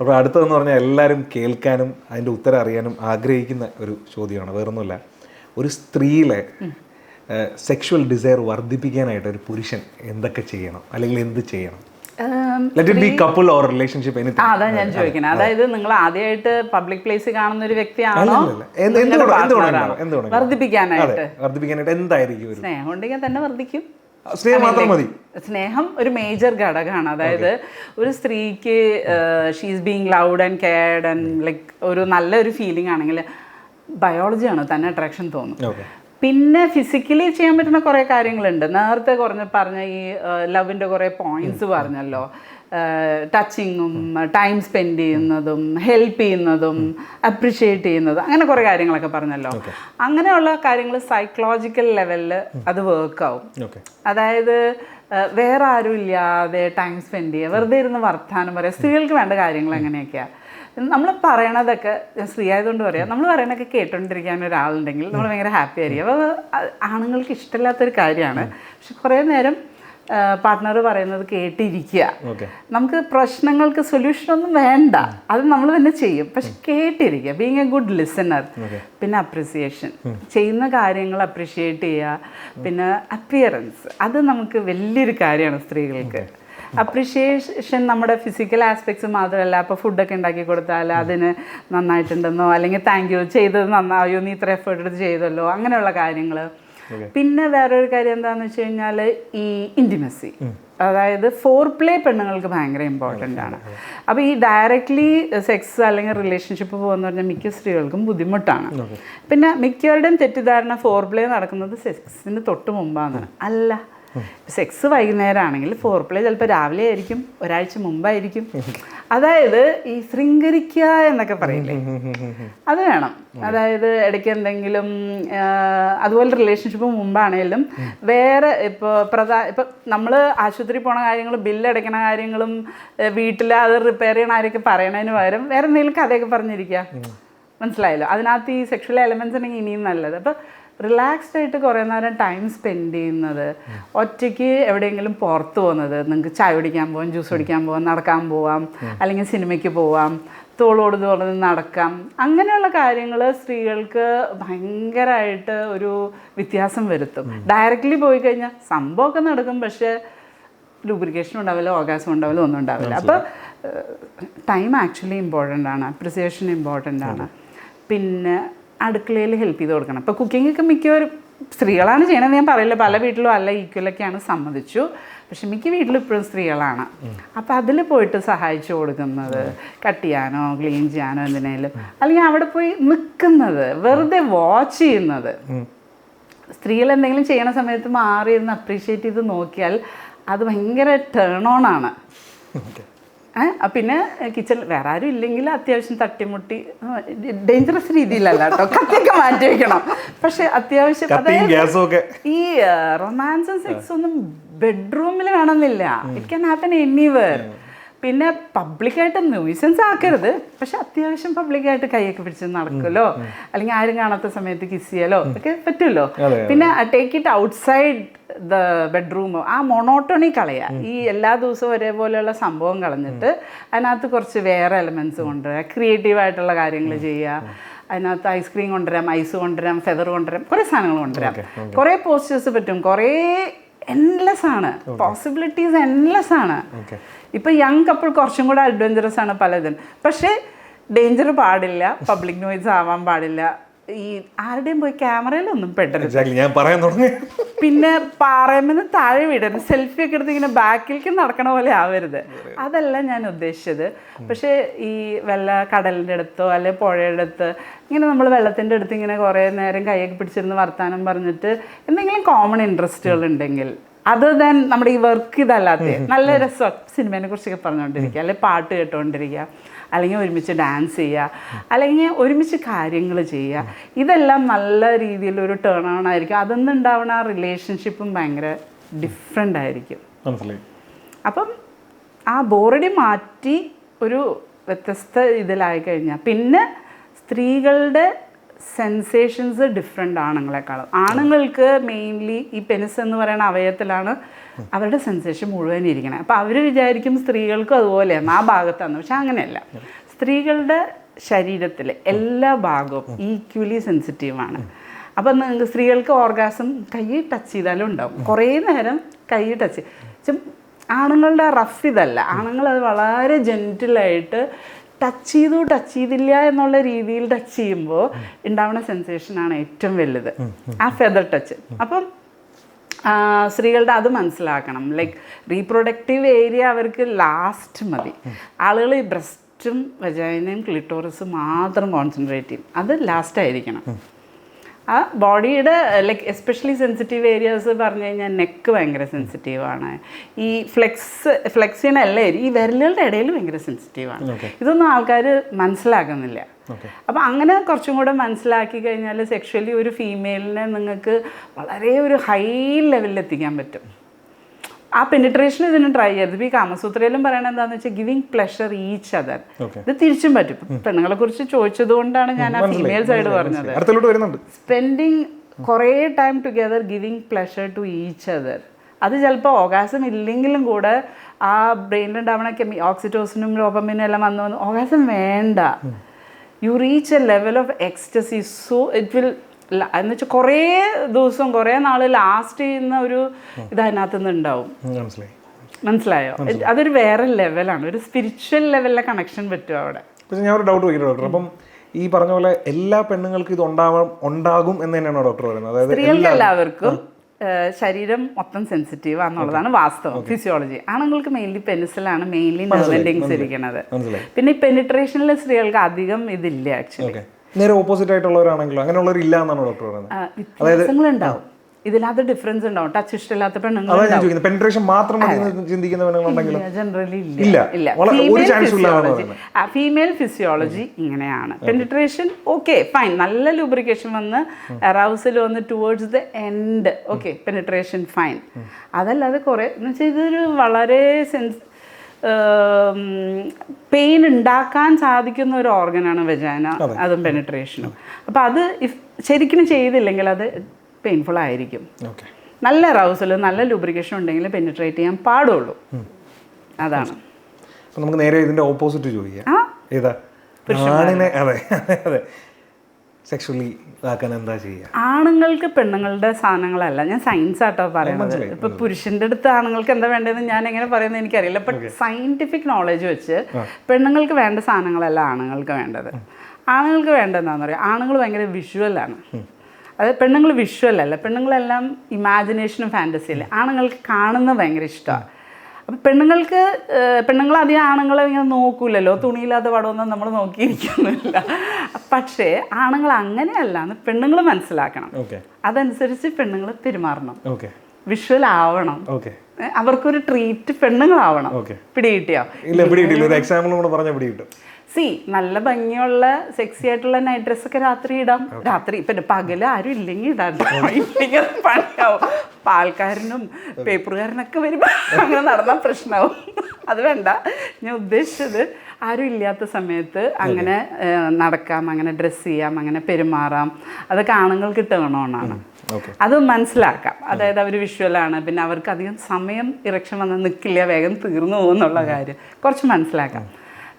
അപ്പോൾ അടുത്തതെന്ന് പറഞ്ഞാൽ എല്ലാവരും കേൾക്കാനും അതിന്റെ ഉത്തരം അറിയാനും ആഗ്രഹിക്കുന്ന ഒരു ചോദ്യമാണ് വേറൊന്നുമില്ല. ഒരു സ്ത്രീയിലെ സെക്ഷുവൽ ഡിസയർ വർദ്ധിപ്പിക്കാനായിട്ട് ഒരു പുരുഷൻ എന്തൊക്കെ ചെയ്യണം? അല്ലെങ്കിൽ എന്ത് ചെയ്യണം? അതാ ഞാൻ ചോദിക്കുന്നത്. അതായത് നിങ്ങൾ ആദ്യമായിട്ട് പബ്ലിക് പ്ലേസ് കാണുന്ന ഒരു വ്യക്തിയാണോ? വർദ്ധിപ്പിക്കാനായിട്ട്. വർദ്ധിപ്പിക്കാനായിട്ട് എന്തായിരിക്കും സ്നേഹം ഉണ്ടെങ്കിൽ തന്നെ വർദ്ധിക്കും. സ്നേഹം മാത്രം മതി. സ്നേഹം ഒരു മേജർ ഘടകമാണ്. അതായത് ഒരു സ്ത്രീക്ക് she's being loved and cared and like ഒരു നല്ലൊരു ഫീലിംഗ് ആണെങ്കിൽ ബയോളജിയാണ് തന്നെ അട്രാക്ഷൻ തോന്നും. പിന്നെ ഫിസിക്കലി ചെയ്യാൻ പറ്റുന്ന കുറേ കാര്യങ്ങളുണ്ട്. നേരത്തെ കുറഞ്ഞ പറഞ്ഞ ഈ ലവിന്റെ കുറേ പോയിന്റ്സ് പറഞ്ഞല്ലോ. ടച്ചിങ്ങും ടൈം സ്പെൻഡ് ചെയ്യുന്നതും ഹെൽപ്പ് ചെയ്യുന്നതും അപ്രിഷിയേറ്റ് ചെയ്യുന്നതും അങ്ങനെ കുറേ കാര്യങ്ങളൊക്കെ പറഞ്ഞല്ലോ. അങ്ങനെയുള്ള കാര്യങ്ങൾ സൈക്കോളജിക്കൽ ലെവലിൽ അത് വർക്കാവും അതായത് വേറെ ആരും ഇല്ലാതെ ടൈം സ്പെൻഡ് ചെയ്യുക വെറുതെ ഇരുന്ന് വർത്താനം പറയുക സ്ത്രീകൾക്ക് വേണ്ട കാര്യങ്ങൾ എങ്ങനെയൊക്കെയാണ് നമ്മൾ പറയണതൊക്കെ സ്ത്രീ ആയതുകൊണ്ട് പറയാം നമ്മൾ പറയണതൊക്കെ കേട്ടോണ്ടിരിക്കാൻ ഒരാളുണ്ടെങ്കിൽ നമ്മൾ ഭയങ്കര ഹാപ്പി ആയിരിക്കും. അപ്പോൾ ആണുങ്ങൾക്ക് ഇഷ്ടമില്ലാത്തൊരു കാര്യമാണ്. പക്ഷെ കുറേ നേരം പാർട്ട്ണർ പറയുന്നത് കേട്ടിരിക്കുക. നമുക്ക് പ്രശ്നങ്ങൾക്ക് സൊല്യൂഷൻ ഒന്നും വേണ്ട. അത് നമ്മൾ തന്നെ ചെയ്യും. പക്ഷെ കേട്ടിരിക്കുക. ബീങ് എ ഗുഡ് ലിസണർ പിന്നെ അപ്രിസിയേഷൻ ചെയ്യുന്ന കാര്യങ്ങൾ അപ്രിഷിയേറ്റ് ചെയ്യുക. പിന്നെ അപ്പിയറൻസ് അത് നമുക്ക് വലിയൊരു കാര്യമാണ് സ്ത്രീകൾക്ക്. അപ്രിഷിയേഷൻ നമ്മുടെ ഫിസിക്കൽ ആസ്പെക്ട്സ് മാത്രമല്ല. അപ്പോൾ ഫുഡൊക്കെ ഉണ്ടാക്കി കൊടുത്താൽ അതിന് നന്നായിട്ടുണ്ടെന്നോ? അല്ലെങ്കിൽ താങ്ക് യു ചെയ്തത് നന്നായോ? നീ ഇത്ര എഫേർട്ട് എടുത്ത് ചെയ്തല്ലോ? അങ്ങനെയുള്ള കാര്യങ്ങൾ പിന്നെ വേറൊരു കാര്യം എന്താണെന്ന് വെച്ച് കഴിഞ്ഞാൽ ഈ ഇന്റിമസി അതായത് ഫോർ പ്ലേ പെണ്ണുങ്ങൾക്ക് ഭയങ്കര ഇമ്പോർട്ടന്റ് ആണ്. അപ്പോൾ ഈ ഡയറക്റ്റ്ലി സെക്സ് അല്ലെങ്കിൽ റിലേഷൻഷിപ്പ് പോകുന്ന പറഞ്ഞാൽ മിക്ക സ്ത്രീകൾക്കും ബുദ്ധിമുട്ടാണ്. പിന്നെ മിക്കവരുടെയും തെറ്റിദ്ധാരണ ഫോർ പ്ലേ നടക്കുന്നത് സെക്സിന് തൊട്ട് മുമ്പാണ്. അല്ല സെക്സ് വൈകുന്നേരം ആണെങ്കിൽ ഫോർ പ്ലേ ചിലപ്പോൾ രാവിലെ ആയിരിക്കും ഒരാഴ്ച മുമ്പായിരിക്കും. അതായത് ഈ ശൃംഗരിക്കുക എന്നൊക്കെ പറയില്ലേ? അത് വേണം. അതായത് ഇടയ്ക്ക് എന്തെങ്കിലും അതുപോലെ റിലേഷൻഷിപ്പ് മുമ്പാണേലും വേറെ ഇപ്പോൾ പ്രധാ ഇപ്പം നമ്മൾ ആശുപത്രി പോണ കാര്യങ്ങളും ബില്ല് അടയ്ക്കണ കാര്യങ്ങളും വീട്ടിൽ അത് റിപ്പയർ ചെയ്യണ ആരൊക്കെ പറയണതിന് പകരം വേറെ എന്തെങ്കിലും കഥയൊക്കെ പറഞ്ഞിരിക്കുക മനസ്സിലായല്ലോ? അതിനകത്ത് ഈ സെക്ഷൽ എലമെന്റ്സ് ഉണ്ടെങ്കിൽ ഇനിയും നല്ലത്. അപ്പോൾ റിലാക്സ്ഡ് ആയിട്ട് കുറേ നേരം ടൈം സ്പെൻഡ് ചെയ്യുന്നത്. ഒറ്റയ്ക്ക് എവിടെയെങ്കിലും പുറത്ത് പോകുന്നത്. നിങ്ങൾക്ക് ചായ കുടിക്കാൻ പോവാം ജ്യൂസ് കുടിക്കാൻ പോവാം നടക്കാൻ പോവാം അല്ലെങ്കിൽ സിനിമയ്ക്ക് പോവാം തോളോട് തുറന്ന് നടക്കാം. അങ്ങനെയുള്ള കാര്യങ്ങൾ സ്ത്രീകൾക്ക് ഭയങ്കരമായിട്ട് ഒരു വ്യത്യാസം വരുത്തും. ഡയറക്റ്റ്ലി പോയി കഴിഞ്ഞാൽ സംഭവമൊക്കെ നടക്കും പക്ഷേ ലൂബ്രിക്കേഷൻ ഉണ്ടാവില്ല ഓർഗാസം ഉണ്ടാവില്ല ഒന്നും ഉണ്ടാവില്ല. അപ്പോൾ ടൈം ആക്ച്വലി ഇമ്പോർട്ടന്റ് ആണ് അപ്രിസിയേഷൻ ഇമ്പോർട്ടന്റ് ആണ്. പിന്നെ അടുക്കളയിൽ ഹെൽപ്പ് ചെയ്ത് കൊടുക്കണം. ഇപ്പോൾ കുക്കിംഗ് ഒക്കെ മിക്കവരും സ്ത്രീകളാണ് ചെയ്യണമെന്ന് ഞാൻ പറയില്ല പല വീട്ടിലും അല്ല ഈക്വലൊക്കെയാണ് സമ്മതിച്ചു. പക്ഷെ മിക്ക വീട്ടിലും ഇപ്പോഴും സ്ത്രീകളാണ്. അപ്പോൾ അതിൽ പോയിട്ട് സഹായിച്ചു കൊടുക്കുന്നത് കട്ട് ചെയ്യാനോ ക്ലീൻ ചെയ്യാനോ എന്തിനേലും. അല്ലെങ്കിൽ അവിടെ പോയി നിൽക്കുന്നത് വെറുതെ വാച്ച് ചെയ്യുന്നത്. സ്ത്രീകൾ എന്തെങ്കിലും ചെയ്യണ സമയത്ത് മാറി ഇരുന്ന് അപ്രീഷിയേറ്റ് ചെയ്ത് നോക്കിയാൽ അത് ഭയങ്കര ടേൺ ഓൺ ആണ്. പിന്നെ കിച്ചൺ വേറെ ആരും ഇല്ലെങ്കിൽ അത്യാവശ്യം തട്ടിമുട്ടി ഡേഞ്ചറസ് രീതിയിലല്ല കേട്ടോ. കത്തിയൊക്കെ മാറ്റി വെക്കണം. പക്ഷെ അത്യാവശ്യം അതായത് ഈ റൊമാൻസും സെക്സ് ഒന്നും ബെഡ്റൂമിൽ വേണമെന്നില്ല. ഇറ്റ് ക്യാൻ ഹാപ്പൻ എനിവേർ പിന്നെ പബ്ലിക്കായിട്ട് ന്യൂസൻസ് ആക്കരുത്. പക്ഷെ അത്യാവശ്യം പബ്ലിക്കായിട്ട് കൈയൊക്കെ പിടിച്ച് നടക്കുമല്ലോ. അല്ലെങ്കിൽ ആരും കാണാത്ത സമയത്ത് കിസ് ചെയ്യലോ ഒക്കെ പറ്റുമല്ലോ. പിന്നെ take it outside the bedroom ആ മൊണോട്ടോണി കളയുക ഈ എല്ലാ ദിവസവും ഒരേപോലെയുള്ള സംഭവം കളഞ്ഞിട്ട് അതിനകത്ത് കുറച്ച് വേറെ എലമെന്റ്സ് കൊണ്ടുവരിക ക്രിയേറ്റീവ് ആയിട്ടുള്ള കാര്യങ്ങൾ ചെയ്യുക. അതിനകത്ത് ഐസ്ക്രീം കൊണ്ടുവരാം ഐസ് കൊണ്ടുവരാം ഫെദർ കൊണ്ടുവരാം കുറേ സാധനങ്ങൾ കൊണ്ടുവരാം. കുറേ പോസ്റ്റേഴ്സ് പറ്റും. കുറേ എൻലെസ് ആണ്. പോസിബിലിറ്റീസ് എൻലെസ് ആണ്. ഇപ്പൊ യങ് കപ്പിൾ കുറച്ചും കൂടെ അഡ്വഞ്ചറസ് ആണ് പലതും. പക്ഷേ ഡേഞ്ചർ പാടില്ല പബ്ലിക് നോയിസ് ആവാൻ പാടില്ല. ഈ ആരുടെയും പോയി ക്യാമറയിലൊന്നും പെടരുത്. ഞാൻ പറയാൻ തുടങ്ങി. പിന്നെ പാറയമെന്ന് താഴെ വിടരുത്. സെൽഫി ഒക്കെ എടുത്ത് ഇങ്ങനെ ബാക്കിലേക്ക് നടക്കണ പോലെ ആവരുത്. അതല്ല ഞാൻ ഉദ്ദേശിച്ചത്. പക്ഷേ ഈ വെള്ള കടലിന്റെ അടുത്തോ അല്ലെ പുഴയുടെ അടുത്ത് ഇങ്ങനെ നമ്മൾ വെള്ളത്തിന്റെ അടുത്ത് ഇങ്ങനെ കുറേ നേരം കൈയൊക്കെ പിടിച്ചിരുന്ന് വർത്താനം പറഞ്ഞിട്ട് എന്തെങ്കിലും കോമൺ ഇൻട്രസ്റ്റുകൾ ഉണ്ടെങ്കിൽ അത് ദാൻ നമ്മുടെ ഈ വർക്ക് ഇതല്ലാത്ത നല്ല രസം സിനിമേനെ കുറിച്ചൊക്കെ പറഞ്ഞുകൊണ്ടിരിക്കുക അല്ലെ പാട്ട് കേട്ടുകൊണ്ടിരിക്കുക അല്ലെങ്കിൽ ഒരുമിച്ച് ഡാൻസ് ചെയ്യുക അല്ലെങ്കിൽ ഒരുമിച്ച് കാര്യങ്ങൾ ചെയ്യുക. ഇതെല്ലാം നല്ല രീതിയിലൊരു ടേൺ ഓൺ ആയിരിക്കും. അതൊന്നും ഉണ്ടാവുന്ന ആ റിലേഷൻഷിപ്പും ഭയങ്കര ഡിഫറെന്റ് ആയിരിക്കും. മനസ്സിലായി. അപ്പം ആ ബോറടി മാറ്റി ഒരു വ്യത്യസ്ത ഇതിലായി കഴിഞ്ഞാൽ പിന്നെ സ്ത്രീകളുടെ സെൻസേഷൻസ് ഡിഫറെന്റ് ആണുങ്ങളെക്കാളും. ആണുങ്ങൾക്ക് മെയിൻലി ഈ പെനിസ് എന്ന് പറയുന്ന അവയവത്തിലാണ് അവരുടെ സെൻസേഷൻ മുഴുവൻ ഇരിക്കണം. അപ്പോൾ അവർ വിചാരിക്കും സ്ത്രീകൾക്കും അതുപോലെ ആ ഭാഗത്താണ് പക്ഷെ അങ്ങനെയല്ല. സ്ത്രീകളുടെ ശരീരത്തിലെ എല്ലാ ഭാഗവും ഈക്വലി സെൻസിറ്റീവാണ് അപ്പം നിങ്ങൾക്ക് സ്ത്രീകൾക്ക് ഓർഗാസം കൈ ടച്ച് ചെയ്താലും ഉണ്ടാവും. കുറേ നേരം കൈ ടച്ച് ആണുങ്ങളുടെ റഫ് ഇതല്ല. ആണുങ്ങൾ അത് വളരെ ജെന്റിലായിട്ട് ടച്ച് ചെയ്തു ടച്ച് ചെയ്തില്ല എന്നുള്ള രീതിയിൽ ടച്ച് ചെയ്യുമ്പോൾ ഉണ്ടാവുന്ന സെൻസേഷനാണ് ഏറ്റവും വലുത്. ആ ഫെദർ ടച്ച് അപ്പം സ്ത്രീകളുടെ അത് മനസ്സിലാക്കണം. ലൈക്ക് റീപ്രൊഡക്റ്റീവ് ഏരിയ അവർക്ക് ലാസ്റ്റ് മതി. ആളുകൾ ഈ ബ്രസ്റ്റും വജൈനയും ക്ലിറ്റോറിസും മാത്രം കോൺസെൻട്രേറ്റ് ചെയ്യും. അത് ലാസ്റ്റ് ആയിരിക്കണം. ആ ബോഡിയുടെ ലൈക്ക് എസ്പെഷ്യലി സെൻസിറ്റീവ് ഏരിയാസ് പറഞ്ഞു കഴിഞ്ഞാൽ നെക്ക് ഭയങ്കര സെൻസിറ്റീവാണ് ഈ ഫ്ലെക്സ് ഫ്ലെക്സിനല്ല ഈ വിരലുകളുടെ ഇടയിൽ ഭയങ്കര സെൻസിറ്റീവാണ് ഇതൊന്നും ആൾക്കാർ മനസ്സിലാക്കുന്നില്ല. അപ്പം അങ്ങനെ കുറച്ചും കൂടെ മനസ്സിലാക്കി കഴിഞ്ഞാൽ സെക്ഷലി ഒരു ഫീമെയിലിനെ നിങ്ങൾക്ക് വളരെ ഒരു ഹൈ ലെവലിൽ എത്തിക്കാൻ പറ്റും. ആ പെനിട്രേഷൻ ഇതിന് ട്രൈ ചെയ്യരുത്. ഈ കാമസൂത്രയിലും പറയണത് എന്താണെന്ന് വെച്ചാൽ ഗിവിങ് പ്ലഷർ ഈച്ച് അതർ ഇത് തിരിച്ചും പറ്റും. പെണ്ണുങ്ങളെ കുറിച്ച് ചോദിച്ചത് കൊണ്ടാണ് ഞാൻ ആ ഫീമെയിൽ സൈഡ് പറഞ്ഞത്. സ്പെൻഡിങ് കുറേ time together giving pleasure to each other അത് ചിലപ്പോൾ ഓകാസം ഇല്ലെങ്കിലും കൂടെ ആ ബ്രെയിനിലുണ്ടാവണ കെമി ഓക്സിറ്റോസിനും ഡോപ്പമിനും എല്ലാം വന്നു വന്ന് ഓകാസം വേണ്ട. You reach a level of ecstasy so it will എന്ന് വെച്ചാൽ കുറേ ദിവസം കുറേ നാൾ ലാസ്റ്റ് ചെയ്യുന്ന ഒരു ഇത് അതിനകത്ത് നിന്ന് ഉണ്ടാവും മനസ്സിലായോ? അതൊരു വേറെ ലെവലാണ് ഒരു സ്പിരിച്വൽ ലെവലിലെ കണക്ഷൻ പറ്റും അവിടെ. പക്ഷെ ഞാൻ ഒരു ഡൗട്ട് ഡോക്ടർ അപ്പം ഈ പറഞ്ഞ പോലെ എല്ലാ പെണ്ണുങ്ങൾക്കും ഇത് ഉണ്ടാവാം ഉണ്ടാകും എന്ന് തന്നെയാണ് ഡോക്ടർ പറയുന്നത്? അതായത് സ്ത്രീകൾക്ക് എല്ലാവർക്കും ശരീരം മൊത്തം സെൻസിറ്റീവ് ആണെന്നുള്ളതാണ് വാസ്തവം ഫിസിയോളജി ആണുങ്ങൾക്ക് മെയിൻലി പെനിസിലാണ് മെയിൻലി നെർവെൻഡിങ്സ് ഇരിക്കുന്നത് പിന്നെ ഈ പെനിട്രേഷനിൽ സ്ത്രീകൾക്ക് അധികം ഇതില്ല ആക്ച്വലി നേരെ ഓപ്പോസിറ്റ് ആയിട്ടുള്ളവരാണെങ്കിലും? അങ്ങനെയുള്ളവർ ഇല്ല എന്നാണ് ഡോക്ടർ പറയുന്നത് ഇതിലാത്ത ഇതിനകത്ത് ഡിഫറൻസ് ഉണ്ടാവും. ടച്ച് ഇഷ്ടമില്ലാത്ത പെണ്ണുങ്ങൾ പെൻട്രേഷൻ മാത്രം ചിന്തിക്കുന്ന പെണ്ണുങ്ങളുണ്ടെങ്കിലും? ജനറലി ഇല്ല. ഇല്ല. ഒരു ഫീമെയിൽ ഫിസിയോളജി ഫീമെയിൽ ഫിസിയോളജി ഇങ്ങനെയാണ്. പെൻട്രേഷൻ ഓക്കെ ഫൈൻ നല്ല ലൂബ്രിക്കേഷൻ വന്ന് അറൗസിൽ വന്ന് towards the end okay penetration fine അതല്ലാതെ കുറെ എന്ന് വെച്ചാൽ ഇതൊരു വളരെ സെൻസ് പെയിൻ ഉണ്ടാക്കാൻ സാധിക്കുന്ന ഒരു ഓർഗനാണ് വെജാന അതും. പെനിട്രേഷനും അപ്പം അത് ശരിക്കും ചെയ്തില്ലെങ്കിൽ അത് പെയിൻഫുൾ ആയിരിക്കും. നല്ല റൗസിൽ നല്ല ലൂബ്രിക്കേഷൻ ഉണ്ടെങ്കിൽ പെനിട്രേറ്റ് ചെയ്യാൻ പാടുള്ളൂ. അതാണ്. നമുക്ക് നേരെ ഇതിന്റെ ഓപ്പോസിറ്റ് ചോദിക്കാം. ഏതാ? ആണിനെ അതെ അതെ. സെക്ഷലി ഇതാക്കാൻ എന്താ ചെയ്യുക ആണുങ്ങൾക്ക് പെണ്ണുങ്ങളുടെ സാധനങ്ങളല്ല. ഞാൻ സയൻസ് ആട്ടോ പറയുന്നത്. ഇപ്പൊ പുരുഷന്റെ അടുത്ത് ആണുങ്ങൾക്ക് എന്താ വേണ്ടതെന്ന് ഞാൻ എങ്ങനെ പറയുന്നത് എനിക്കറിയില്ല. ബട്ട് സയന്റിഫിക് നോളജ് വെച്ച് പെണ്ണുങ്ങൾക്ക് വേണ്ട സാധനങ്ങളല്ല ആണുങ്ങൾക്ക് വേണ്ടത്. ആണുങ്ങൾക്ക് വേണ്ടതെന്നാന്ന് പറയാം ആണുങ്ങൾ ഭയങ്കര വിഷ്വലാണ് അത് പെണ്ണുങ്ങൾ വിഷ്വൽ അല്ല. പെണ്ണുങ്ങളെല്ലാം ഇമാജിനേഷനും ഫാന്റസിയല്ലേ ആണുങ്ങൾക്ക് കാണുന്നത് ഭയങ്കര ഇഷ്ടമാണ്. അപ്പം പെണ്ണുങ്ങൾക്ക് പെണ്ണുങ്ങൾ അധികം ആണുങ്ങളെ ഇങ്ങനെ നോക്കൂലല്ലോ. തുണിയില്ലാത്ത പടമൊന്നും നമ്മൾ നോക്കിയിരിക്കുന്നില്ല. പക്ഷേ ആണുങ്ങൾ അങ്ങനെയല്ല എന്ന് പെണ്ണുങ്ങൾ മനസ്സിലാക്കണം. അതനുസരിച്ച് പെണ്ണുങ്ങൾ പെരുമാറണം. വിഷ്വൽ ആവണം അവർക്കൊരു ട്രീറ്റ് പെണ്ണുങ്ങളാവണം. പിടികിട്ടിയോ? ഇല്ല പിടി കിട്ടില്ല ഒരു എക്സാമ്പിൾ കൂടെ പറഞ്ഞാൽ പിടി കിട്ടും സി നല്ല ഭംഗിയുള്ള സെക്സി ആയിട്ടുള്ള നൈറ്റ് ഡ്രസ് ഒക്കെ രാത്രി ഇടാം. രാത്രി പിന്നെ പകൽ ആരും ഇല്ലെങ്കിൽ ഇടാം ഇല്ലെങ്കിൽ പണിയാവും. പാൽക്കാരനും പേപ്പറുകാരനൊക്കെ വരുമ്പോൾ അങ്ങനെ നടന്നാൽ പ്രശ്നമാവും അത് വേണ്ട. ഞാൻ ഉദ്ദേശിച്ചത് ആരും ഇല്ലാത്ത സമയത്ത് അങ്ങനെ നടക്കാം അങ്ങനെ ഡ്രസ്സ് ചെയ്യാം അങ്ങനെ പെരുമാറാം. അതൊക്കെ ആണുങ്ങൾക്ക് ഓക്കെ അത് മനസ്സിലാക്കാം. അതായത് അവർ വിഷ്വലാണ് പിന്നെ അവർക്ക് അധികം സമയം ഇറക്ഷൻ വന്ന് നിൽക്കില്ല വേഗം തീർന്നു പോകുന്നുള്ള കാര്യം. കുറച്ച് മനസ്സിലാക്കാം.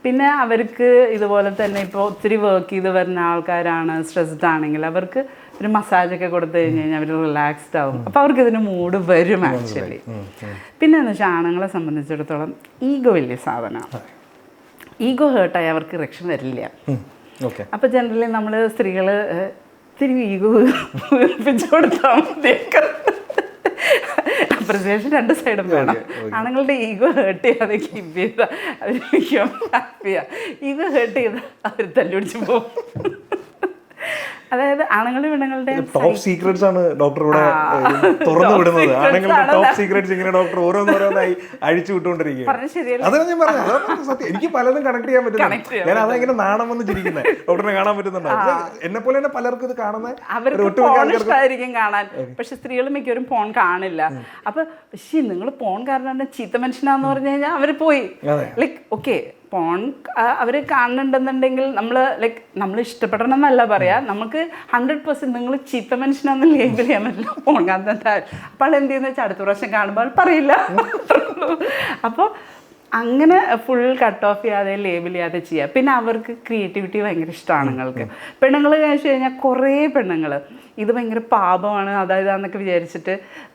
പിന്നെ അവർക്ക് ഇതുപോലെ തന്നെ ഇപ്പോൾ ഒത്തിരി വർക്ക് ചെയ്ത് വരുന്ന ആൾക്കാരാണ് സ്ട്രെസ്ഡ് ആണെങ്കിൽ അവർക്ക് ഒരു മസാജൊക്കെ കൊടുത്തു കഴിഞ്ഞ് കഴിഞ്ഞാൽ അവർ റിലാക്സ്ഡ് ആവും. അപ്പോൾ അവർക്ക് ഇതിന് മൂഡ് വരും ആക്ച്വലി പിന്നെ എന്ന് വെച്ചാൽ ആണുങ്ങളെ സംബന്ധിച്ചിടത്തോളം ഈഗോ വലിയ സാധനമാണ്. ഈഗോ ഹേർട്ടായി അവർക്ക് ഇറക്ഷൻ വരില്ല. അപ്പോൾ ജനറലി നമ്മൾ സ്ത്രീകൾ ഇത്തിരി ഈഗോ പിടിച്ചു കൊടുത്താൽ മതിയൊക്കെ അപ്രിസിയേഷൻ രണ്ട് സൈഡും വേണം. ആണുങ്ങളുടെ ഈഗോ ഹേർട്ട് ചെയ്യാതെ കീപ്പ് ചെയ്താൽ അവർ ഹാപ്പിയാ ഈഗോ ഹേർട്ട് ചെയ്താൽ അവർ തല്ലുപിടിച്ച് പോകും അതായത് ആണുങ്ങളുടെ പെണ്ണുങ്ങളുടെ ടോപ്പ് സീക്രട്സ് ആണ് ഡോക്ടർ ഇവിടെ തുറന്നു വിടുന്നത്. ആണുങ്ങളുടെ ടോപ്പ് സീക്രട്സ് ഇങ്ങനെ ഡോക്ടർ ഓരോന്നോരോന്നായി അഴിച്ചു വിട്ടുകൊണ്ടിരിക്കുകയാണ്. അതാണ് ഞാൻ പറഞ്ഞത്. സത്യം. എനിക്ക് പലതും കണക്ട് ചെയ്യാൻ പറ്റുന്നുണ്ട്. പറ്റുന്നു ഞാൻ അതെങ്ങനെ നാണം വന്ന് ചിരിക്കുന്നത് ഡോക്ടറിനെ കാണാൻ പറ്റുന്നുണ്ടോ? എന്നെ പോലെ തന്നെ പലർക്കും ഇത് കാണുന്ന അവർക്ക് കാണാൻ. പക്ഷെ സ്ത്രീകൾ മിക്കവരും ഫോൺ കാണില്ല. അപ്പൊ പക്ഷേ നിങ്ങൾ ഫോൺ കാരണം ചീത്ത മനുഷ്യനാന്ന് പറഞ്ഞു കഴിഞ്ഞാൽ അവർ പോയി. ലൈക് ലൈക്ക് ഓക്കെ പോൺ അവർ കാണുന്നുണ്ടെന്നുണ്ടെങ്കിൽ നമ്മൾ ലൈക്ക് നമ്മൾ ഇഷ്ടപ്പെടണം എന്നല്ല പറയാ. നമുക്ക് ഹൺഡ്രഡ് പെർസെന്റ് നിങ്ങൾ ചീത്ത മനുഷ്യനാണെന്ന് ലേബിൾ ചെയ്യാൻ പറ്റില്ല. പോൺ കാണുന്ന അപ്പോൾ എന്ത് ചെയ്യുന്ന? വെച്ചാൽ അടുത്ത പ്രാവശ്യം കാണുമ്പോൾ പറയില്ല. അപ്പോൾ അങ്ങനെ ഫുൾ കട്ട് ഓഫ് ചെയ്യാതെ ലേബിൾ ചെയ്യാതെ ചെയ്യുക പിന്നെ അവർക്ക് ക്രിയേറ്റിവിറ്റി ഭയങ്കര ഇഷ്ടമാണ് ആണുങ്ങൾക്ക് പെണ്ണുങ്ങൾ കഴിച്ചു കഴിഞ്ഞാൽ കുറേ പെണ്ണുങ്ങൾ ഇത് ഭയങ്കര പാപമാണ് അതായത് എന്നൊക്കെ വിചാരിച്ചിട്ട്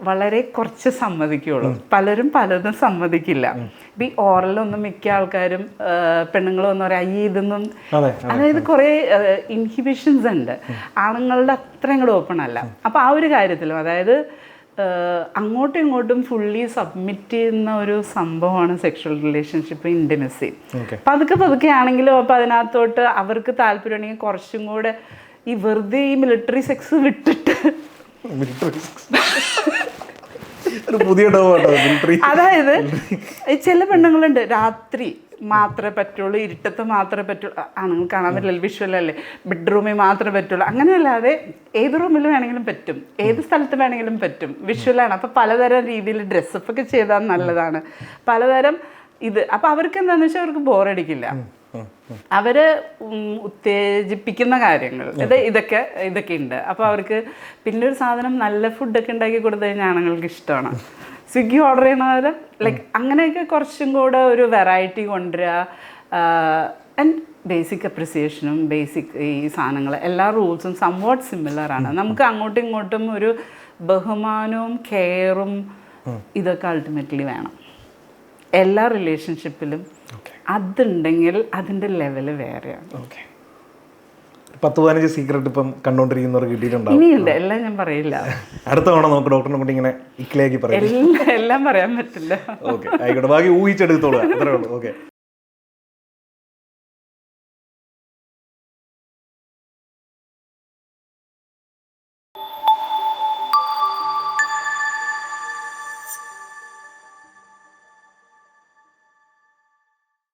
വളരെ കുറച്ച് സമ്മതിക്കുള്ളൂ. പലരും പലതും സമ്മതിക്കില്ല. ഇപ്പം ഈ ഓറലൊന്നും മിക്ക ആൾക്കാരും പെണ്ണുങ്ങളൊന്നും പറയാം അയ്യ ഇതൊന്നും അതെ അതായത് കുറേ ഇൻഹിബിഷൻസ് ഉണ്ട്. ആണുങ്ങളുടെ അത്ര ഇങ്ങോട്ട് ഓപ്പൺ അല്ല. അപ്പോൾ ആ ഒരു കാര്യത്തിലും അതായത് അങ്ങോട്ടും ഇങ്ങോട്ടും ഫുള്ളി സബ്മിറ്റ് ചെയ്യുന്ന ഒരു സംഭവമാണ് സെക്ഷൽ റിലേഷൻഷിപ്പ് ഇന്റിമസി പതുക്കെ പതുക്കെ ആണെങ്കിലും അപ്പോൾ അതിനകത്തോട്ട് അവർക്ക് താല്പര്യമുണ്ടെങ്കിൽ കുറച്ചും കൂടെ ഈ വെറുതെ ഈ മിലിറ്ററി സെക്സ് വിട്ടിട്ട് പുതിയ അതായത് ചില പെണ്ണുങ്ങളുണ്ട് രാത്രി മാത്രമേ പറ്റുള്ളൂ ഇരുട്ടത്ത് മാത്രമേ പറ്റുള്ളൂ. ആണുങ്ങൾ കാണാൻ പറ്റില്ല വിഷ്വൽ അല്ലേ? ബെഡ്റൂമിൽ മാത്രമേ പറ്റുള്ളൂ. അങ്ങനെയല്ലാതെ ഏത് റൂമിൽ വേണമെങ്കിലും പറ്റും. ഏത് സ്ഥലത്ത് വേണമെങ്കിലും പറ്റും. വിഷ്വലാണ് അപ്പോൾ പലതരം രീതിയിൽ ഡ്രസ്സപ്പ് ഒക്കെ ചെയ്താൽ നല്ലതാണ്. പലതരം ഇത് അപ്പോൾ അവർക്ക് എന്താണെന്ന് വെച്ചാൽ അവർക്ക് ബോറടിക്കില്ല അവർ ഉത്തേജിപ്പിക്കുന്ന കാര്യങ്ങൾ. ഇത് ഇതൊക്കെ ഇതൊക്കെ ഉണ്ട്. അപ്പോൾ അവർക്ക് പിന്നെ ഒരു സാധനം നല്ല ഫുഡൊക്കെ ഉണ്ടാക്കി കൊടുത്തു കഴിഞ്ഞാൽ ആണുങ്ങൾക്ക് ഇഷ്ടമാണ്. സ്വിഗ്ഗി ഓർഡർ ചെയ്യണത് ലൈക്ക് അങ്ങനെയൊക്കെ കുറച്ചും കൂടെ ഒരു വെറൈറ്റി കൊണ്ടുവരിക. ആൻഡ് ബേസിക് അപ്രിസിയേഷനും ബേസിക് ഈ സാധനങ്ങൾ എല്ലാ റൂൾസും സംവാട്ട് സിമിലർ ആണ്. നമുക്ക് അങ്ങോട്ടും ഇങ്ങോട്ടും ഒരു ബഹുമാനവും കെയറും ഇതൊക്കെ അൾട്ടിമേറ്റ്ലി വേണം. എല്ലാ റിലേഷൻഷിപ്പിലും അതുണ്ടെങ്കിൽ അതിന്റെ ലെവൽ വേറെയാണ്. ഓക്കെ പത്ത് പതിനഞ്ച് സീക്രട്ട് ഇപ്പം കണ്ടോണ്ടിരിക്കുന്നവർ കിട്ടിയിട്ടുണ്ടാവും. ഇനിയുണ്ട് എല്ലാം ഞാൻ പറയില്ല. അടുത്ത തവണ നമുക്ക് ഡോക്ടറിനെ കൊണ്ട് ഇങ്ങനെ ഇക്കിലേക്ക് പറയാം. എല്ലാം എല്ലാം പറയാൻ പറ്റില്ല. ഓക്കെ ആയിക്കോട്ടെ. ബാക്കി ഊഹിച്ചെടുത്തോളൂ അത്രേ ഉള്ളൂ. ഓക്കെ